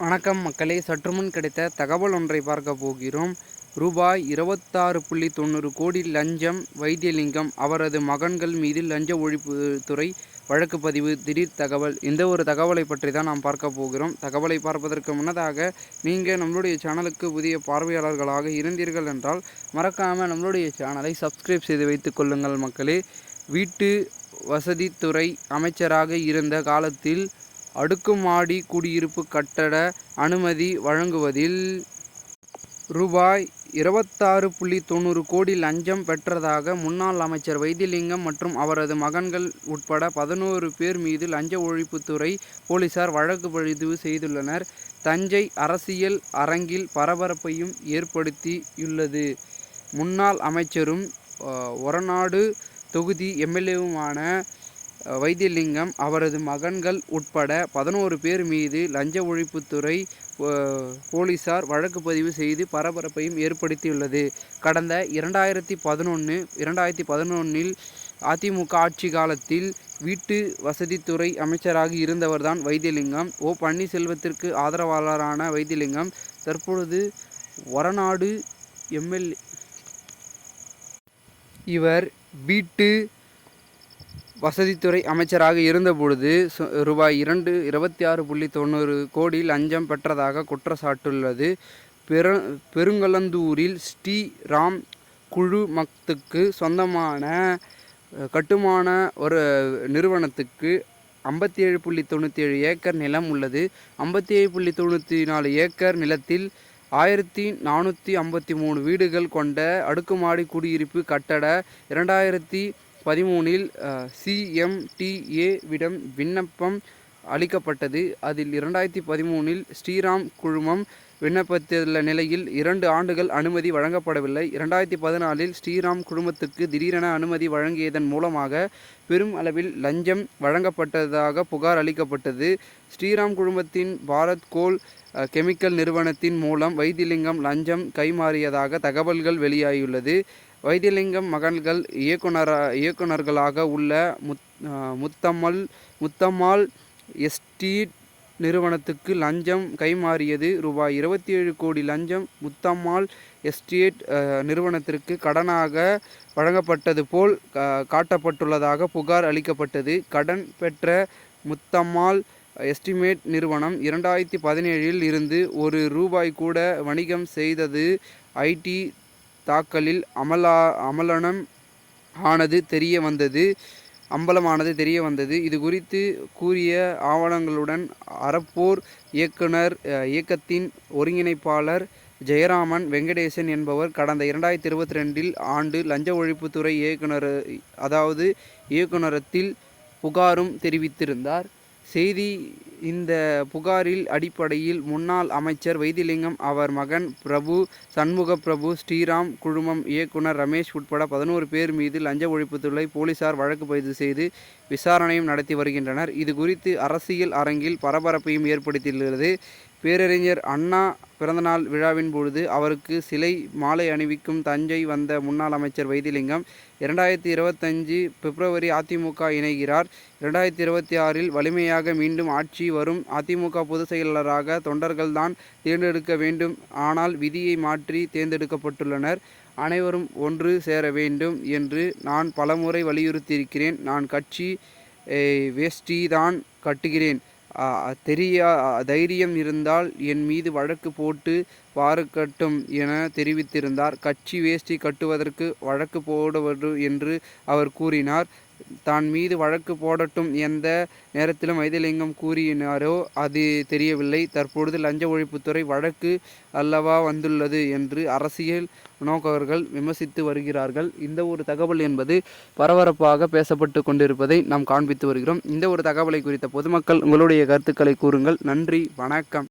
வணக்கம் மக்களே. சற்றுமுன் கிடைத்த தகவல் ஒன்றை பார்க்க போகிறோம். ரூபாய் இருபத்தாறு புள்ளி தொண்ணூறு கோடி லஞ்சம் வைத்தியலிங்கம். அவரது மகன்கள் மீது லஞ்ச ஒழிப்புத்துறை வழக்கு பதிவு. திடீர் தகவல். இந்த ஒரு தகவலை பற்றி தான் நாம் பார்க்க போகிறோம். தகவலை பார்ப்பதற்கு முன்னதாக நீங்கள் நம்மளுடைய சேனலுக்கு புதிய பார்வையாளர்களாக இருந்தீர்கள் என்றால் மறக்காமல் நம்மளுடைய சேனலை சப்ஸ்கிரைப் செய்து வைத்துக் கொள்ளுங்கள் மக்களே. வீட்டு வசதித்துறை அமைச்சராக இருந்த காலத்தில் அடுக்குமாடி குடியிருப்பு கட்டட அனுமதி வழங்குவதில் ரூபாய் இருபத்தாறு புள்ளி தொண்ணூறு கோடி லஞ்சம் பெற்றதாக முன்னாள் அமைச்சர் வைத்திலிங்கம் மற்றும் அவரது மகன்கள் உட்பட பதினோரு பேர் மீது லஞ்ச ஒழிப்புத்துறை போலீசார் வழக்கு பதிவு செய்துள்ளனர். தஞ்சை அரசியல் அரங்கில் பரபரப்பையும் ஏற்படுத்தியுள்ளது. முன்னாள் அமைச்சரும் ஒரநாடு தொகுதி எம்எல்ஏவுமான வைத்தியலிங்கம் அவரது மகன்கள் உட்பட பதினோரு பேர் மீது லஞ்ச ஒழிப்புத்துறை போலீசார் வழக்கு பதிவு செய்து பரபரப்பையும் ஏற்படுத்தியுள்ளது. கடந்த இரண்டாயிரத்தி பதினொன்று இரண்டாயிரத்தி பதினொன்றில் அதிமுக ஆட்சி காலத்தில் வீட்டு வசதித்துறை அமைச்சராக இருந்தவர்தான் வைத்தியலிங்கம். ஓ பன்னீர்செல்வத்திற்கு ஆதரவாளரான வைத்தியலிங்கம். தற்பொழுது ஒரநாடு எம்எல்ஏ இவர் வீட்டு வசதித்துறை அமைச்சராக இருந்தபொழுது ரூபாய் இரண்டு இருபத்தி ஆறு புள்ளி தொண்ணூறு கோடி லஞ்சம் பெற்றதாக குற்றச்சாட்டுள்ளது. பெரு பெருங்கலந்தூரில் ஸ்ரீராம் குழுமத்துக்கு சொந்தமான கட்டுமான ஒரு நிறுவனத்துக்கு ஐம்பத்தி ஏழு புள்ளி தொண்ணூற்றி ஏழு ஏக்கர் நிலம் உள்ளது. ஐம்பத்தி ஏழு புள்ளி தொண்ணூற்றி நாலு ஏக்கர் நிலத்தில் ஆயிரத்தி நானூற்றி ஐம்பத்தி மூணு வீடுகள் கொண்ட அடுக்குமாடி குடியிருப்பு கட்டட இரண்டாயிரத்தி பதிமூணில் சிஎம்டிஏவிடம் விண்ணப்பம் அளிக்கப்பட்டது. அதில் இரண்டாயிரத்தி பதிமூணில் ஸ்ரீராம் குழுமம் விண்ணப்பித்துள்ள நிலையில் இரண்டு ஆண்டுகள் அனுமதி வழங்கப்படவில்லை. இரண்டாயிரத்தி பதினாலில் ஸ்ரீராம் குழுமத்துக்கு திடீரென அனுமதி வழங்கியதன் மூலமாக பெரும் அளவில் லஞ்சம் வழங்கப்பட்டதாக புகார் அளிக்கப்பட்டது. ஸ்ரீராம் குழுமத்தின் பாரத் கோல் கெமிக்கல் நிறுவனத்தின் மூலம் வைத்திலிங்கம் லஞ்சம் கைமாறியதாக தகவல்கள் வெளியாகியுள்ளது. வைத்தியலிங்கம் மகன்கள் இயக்குனர் இயக்குனர்களாக உள்ள முத் முத்தம்மல் முத்தம்மாள் எஸ்டீட் நிறுவனத்துக்கு லஞ்சம் கைமாறியது ரூபாய் இருபத்தி ஏழு கோடி லஞ்சம். முத்தம்மாள் எஸ்டேட் நிறுவனத்திற்கு கடனாக வழங்கப்பட்டது போல் காட்டப்பட்டுள்ளதாக புகார் அளிக்கப்பட்டது. கடன் பெற்ற முத்தம்மாள் எஸ்டிமேட் நிறுவனம் இரண்டாயிரத்தி பதினேழில் இருந்து ஒரு ரூபாய் கூட வணிகம் செய்தது ஐடி தாக்கலில் அமலா அமலனம் ஆனது தெரிய வந்தது. அம்பலமானது தெரிய வந்தது. இது குறித்து கூறிய ஆவணங்களுடன் அறப்போர் இயக்குனர் இயக்கத்தின் ஒருங்கிணைப்பாளர் ஜெயராமன் வெங்கடேசன் என்பவர் கடந்த இரண்டாயிரத்தி இருபத்தி ரெண்டில் ஆண்டு லஞ்ச ஒழிப்புத்துறை இயக்குனர் அதாவது இயக்குனரத்தில் புகாரும் தெரிவித்திருந்தார். செய்தி இந்த புகாரில் அடிப்படையில் முன்னாள் அமைச்சர் வைத்திலிங்கம் அவர் மகன் பிரபு சண்முக பிரபு ஸ்ரீராம் குழுமம் இயக்குனர் ரமேஷ் உட்பட பதினோரு பேர் மீது லஞ்ச ஒழிப்புத்துறை போலீசார் வழக்கு பதிவு செய்து விசாரணையும் நடத்தி வருகின்றனர். இது குறித்து அரசியல் அரங்கில் பரபரப்பையும் ஏற்படுத்தியுள்ளது. பேரறிஞர் அண்ணா பிறந்தநாள் விழாவின் பொழுது அவருக்கு சிலை மாலை அணிவிக்கும் தஞ்சை வந்த முன்னாள் அமைச்சர் வைத்திலிங்கம் இரண்டாயிரத்தி இருபத்தஞ்சு பிப்ரவரி அதிமுக இணைகிறார். இரண்டாயிரத்தி இருபத்தி ஆறில் வலிமையாக மீண்டும் ஆட்சி வரும் அதிமுக பொதுச் செயலாளராக தொண்டர்கள்தான் தேர்ந்தெடுக்க வேண்டும். ஆனால் விதியை மாற்றி தேர்ந்தெடுக்கப்பட்டுள்ளனர். அனைவரும் ஒன்று சேர வேண்டும் என்று நான் பலமுறை வலியுறுத்தியிருக்கிறேன். நான் கட்சி வேஷ்டி தான் கட்டுகிறேன். தெரியா தைரியம் இருந்தால் என் மீது வழக்கு போட்டு பாருக்கட்டும் என தெரிவித்திருந்தார். கட்சி வேஷ்டி கட்டுவதற்கு வழக்கு போடுவது என்று அவர் கூறினார். தான் மீது வழக்கு போடட்டும் எந்த நேரத்திலும் வைத்தியலிங்கம் கூறினாரோ அது தெரியவில்லை. தற்பொழுது லஞ்ச ஒழிப்புத்துறை வழக்கு அல்லவா வந்துள்ளது என்று அரசியல் நோக்கவர்கள் விமர்சித்து வருகிறார்கள். இந்த ஒரு தகவல் என்பது பரபரப்பாக பேசப்பட்டு கொண்டிருப்பதை நாம் காண்பித்து வருகிறோம். இந்த ஒரு தகவலை குறித்த பொதுமக்கள் உங்களுடைய கருத்துக்களை கூறுங்கள். நன்றி வணக்கம்.